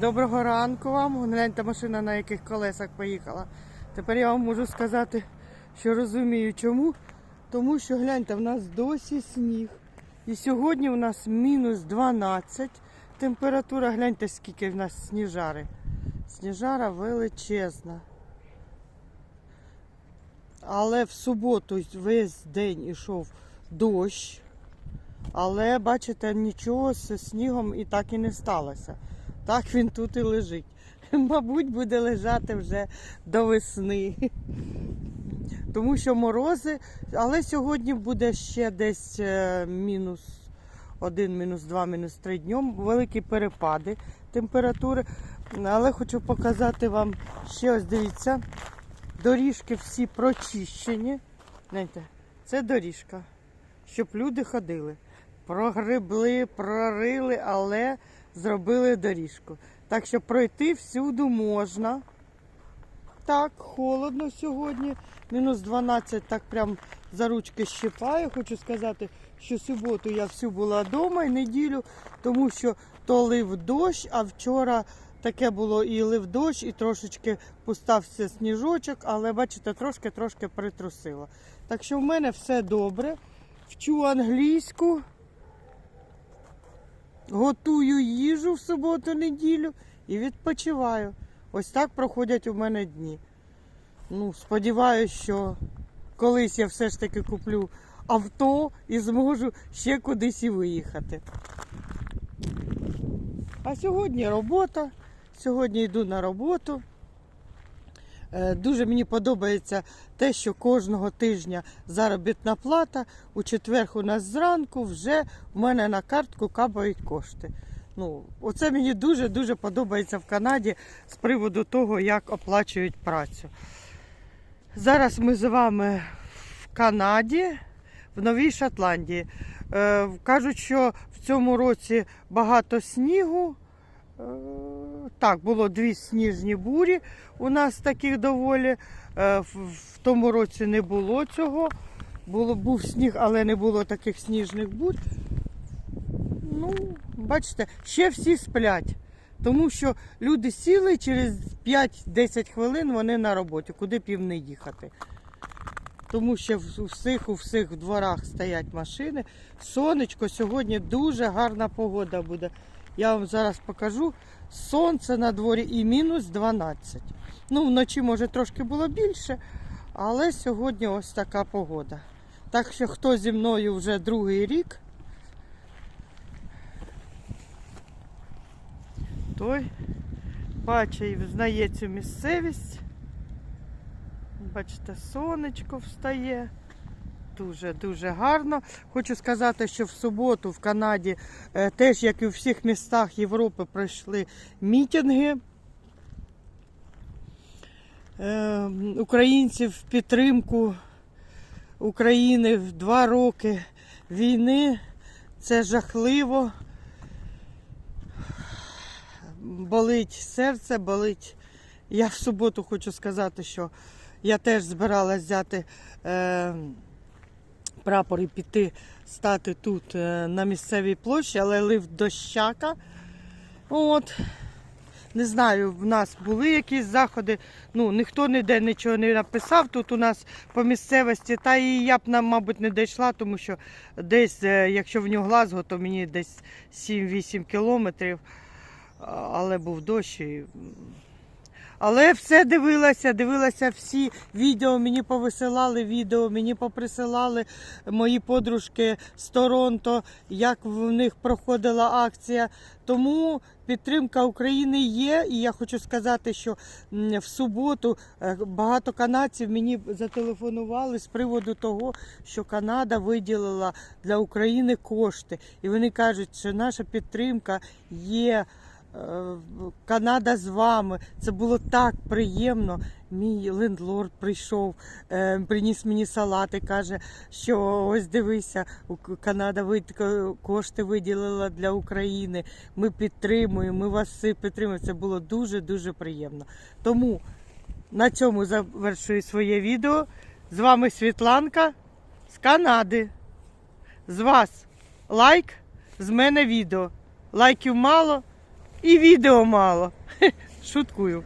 Доброго ранку вам. Гляньте машина на яких колесах поїхала. Тепер я вам можу сказати, що розумію чому. Тому що гляньте, в нас досі сніг. І сьогодні у нас мінус 12. Температура, гляньте, скільки в нас сніжари. Сніжара величезна. Але в суботу весь день ішов дощ. Але бачите, нічого з снігом і так і не сталося. Так він тут і лежить. Мабуть, буде лежати вже до весни. Тому що морози, але сьогодні буде ще десь е, мінус 1, мінус 2, мінус 3 днем. Великі перепади температури. Але хочу показати вам ще ось дивіться. Доріжки всі прочищені. Знаєте, це доріжка, щоб люди ходили. Прогребли, прорили, але зробили доріжку. Так що пройти всюди можна. Так, холодно сьогодні. Мінус 12, так прям за ручки щипаю. Хочу сказати, що суботу я всю була вдома і неділю, тому що то лив дощ, а вчора таке було і лив дощ, і трошечки пустався сніжочок, але бачите, трошки-трошки притрусило. Так що в мене все добре. Вчу англійську. Готую їжу в суботу-неділю і відпочиваю. Ось так проходять у мене дні. Ну, сподіваюся, що колись я все ж таки куплю авто і зможу ще кудись і виїхати. А сьогодні робота. Сьогодні йду на роботу. Е, Дуже мені подобається те, що кожного тижня заробітна плата. У четвер у нас зранку вже в мене на картку капають кошти. Ну, оце мені дуже-дуже подобається в Канаді з приводу того, як оплачують працю. Зараз ми з вами в Канаді, в Новій Шотландії. Е, кажуть, що в цьому році багато снігу. Е, Так, було дві сніжні бурі. У нас таких доволі. Е, В, тому році не було цього. Було, був сніг, але не було таких сніжних бурь. Ну, бачите, ще всі сплять. Тому що люди сіли через 5-10 хвилин вони на роботі, куди б не їхати. Тому що у всіх у всіх дворах стоять машини. Сонечко сьогодні дуже гарна погода буде. Я вам зараз покажу. Сонце на дворі і мінус 12. Ну, вночі, може, трошки було більше, але сьогодні ось така погода. Так що хто зі мною вже другий рік, той бачить і взнає цю місцевість. Бачите, сонечко встає. Дуже-дуже гарно. Хочу сказати, що в суботу в Канаді, е, теж як і у всіх містах Європи, пройшли мітинги. Е, Українців в підтримку України в два роки війни. Це жахливо. Болить серце, болить. Я в суботу хочу сказати, що я теж збиралась взяти е, прапор і піти стати тут е, на місцевій площі, але лив дощака. От. Не знаю, в нас були якісь заходи. Ну, ніхто ніде нічого не написав тут у нас по місцевості. Та і я б нам, мабуть, не дійшла, тому що десь, е, якщо в нього Глазго, то мені десь 7-8 кілометрів. Але був дощ. І... але все дивилася, дивилася всі відео, мені повисилали відео, мені поприсилали мої подружки з Торонто, як в них проходила акція. Тому підтримка України є. І я хочу сказати, що в суботу е, багато канадців мені зателефонували з приводу того, що Канада виділила для України кошти. І вони кажуть, що наша підтримка є. Канада з вами. Це було так приємно. Мій лендлорд прийшов, е, приніс мені салат і каже, що ось дивися, Канада кошти виділила для України. Ми підтримуємо, ми вас всі підтримуємо. Це було дуже дуже приємно. Тому на цьому завершую своє відео. З вами Світланка з Канади. З вас лайк, з мене відео. Лайків мало. І відео мало. Шуткую.